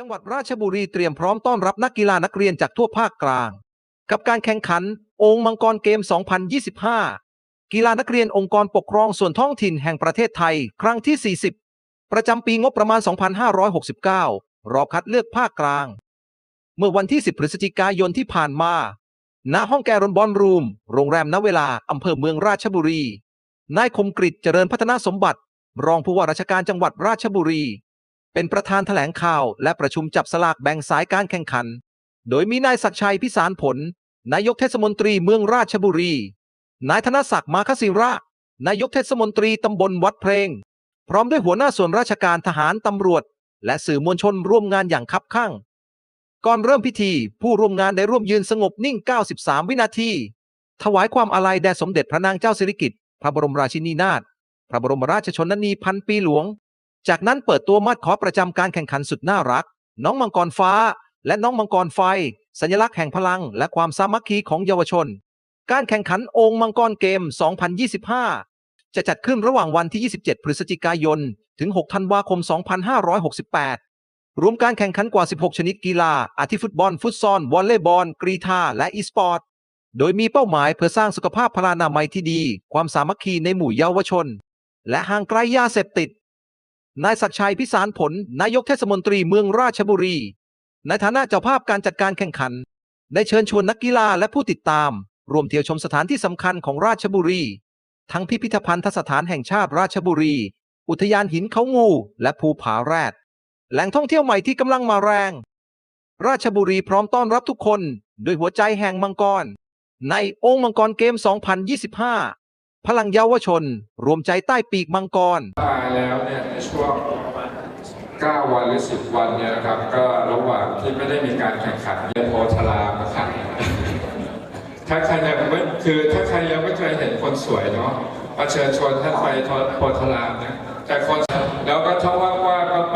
จังหวัดราชบุรีเตรียมพร้อมต้อนรับนักกีฬานักเรียนจากทั่วภาคกลาง กับการแข่งขัน องค์มังกรเกม 2025 กีฬานักเรียนองค์กรปกครองส่วนท้องถิ่นแห่งประเทศไทย ครั้งที่ 40 ประจำปีงบประมาณ 2569 รอบคัดเลือกภาคกลาง เมื่อวันที่ 10 พฤศจิกายนที่ผ่านมา ณ ห้องแกรนบอลรูม โรงแรมณเวลาอำเภอเมืองราชบุรี นายคมกริตเจริญพัฒนาสมบัติ รองผู้ว่าราชการจังหวัดราชบุรี เป็นประธานแถลงข่าวและประชุมจับสลากแบ่งสายการแข่งขัน โดยมีนายศักชัยพิสารผล นายกเทศมนตรีเมืองราชบุรี นายธนศักดิ์มาคศิระ นายกเทศมนตรีตำบลวัดเพลง พร้อมด้วยหัวหน้าส่วนราชการทหารตำรวจ และสื่อมวลชนร่วมงานอย่างคับข้าง ก่อนเริ่มพิธีผู้ร่วมงานได้ร่วมยืนสงบนิ่ง 93 วินาที ถวายความอาลัยแด่สมเด็จพระนางเจ้าสิริกิติ์พระบรมราชินีนาถพระบรมราชชนนีพันปีหลวง จากนั้นเปิดตัวมัดขอประจำการแข่งขันสุดน่ารัก น้องมังกรฟ้า และน้องมังกรไฟ สัญลักษณ์แห่งพลัง และความสามัคคีของเยาวชน การแข่งขันองค์มังกรเกม 2025 จะจัดขึ้นระหว่างวันที่ 27 พฤศจิกายน ถึง 6 ธันวาคม 2568 รวมการแข่งขันกว่า 16 ชนิดกีฬา อาทิฟุตบอล ฟุตซอล วอลเลย์บอล กรีฑาและอีสปอร์ต โดยมีเป้าหมายเพื่อสร้างสุขภาพพลานามัยที่ดี ความสามัคคีในหมู่เยาวชน และห่างไกลยาเสพติด นายศักชัยพิสารผล นายกเทศมนตรีเมืองราชบุรี ในฐานะเจ้าภาพการจัดการแข่งขัน ได้เชิญชวนนักกีฬาและผู้ติดตาม รวมเที่ยวชมสถานที่สำคัญของราชบุรี ทั้งพิพิธภัณฑสถานแห่งชาติราชบุรี อุทยานหินเขางู และภูผาแรด แหล่งท่องเที่ยวใหม่ที่กำลังมาแรง ราชบุรีพร้อมต้อนรับทุกคน ด้วยหัวใจแห่งมังกร ในองค์มังกรเกม 2025 พลังเยาวชน รวมใจใต้ปีกมังกร ตายแล้วเนี่ยในช่วง 9 วันหรือ 10 วันเนี่ยนะครับก็ระหว่างที่ไม่ได้มีการแข่งขันเนี่ยโพธารามนะครับถ้าใครยังไม่คือถ้าใครยังไม่เคยเห็นคนสวยเนาะก็เชิญชวนท่านไปโพธารามนะแต่คนแล้วก็ถ้าว่างๆก็ไป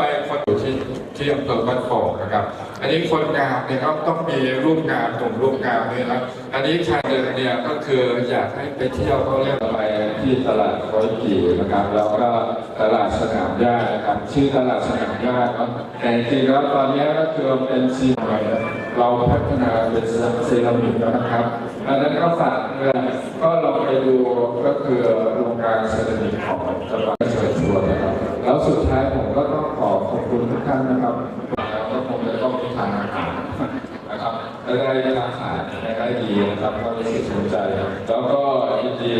ที่อำเภอบ้านโป่งนะครับ อันนี้คนงามเนี่ยก็ต้องมีรูปงามกลุ่มรูปงามด้วยนะอันนี้ใครเดินเนี่ยก็คืออยากให้ไปเที่ยวเขาเรียกอะไรที่ตลาดร้อยกี่นะครับ แล้วก็ตลาดสนามหญ้านะครับชื่อตลาดสนามหญ้าเนาะแต่จริงๆแล้วตอนนี้ก็คือเป็นซีใหม่เราพัฒนาเป็นเซรามิกแล้วนะครับอันนั้นก็ฝากเลยก็ลองไปดูก็คือโรงงานเซรามิกของจังหวัดเชิญชวนนะครับแล้วสุดท้าย ท่านนะครับแล้วก็คงจะต้องทานอาหารนะครับได้ทานอาหารได้ดีนะครับก็รู้สึกสนใจ แล้วก็ยินดี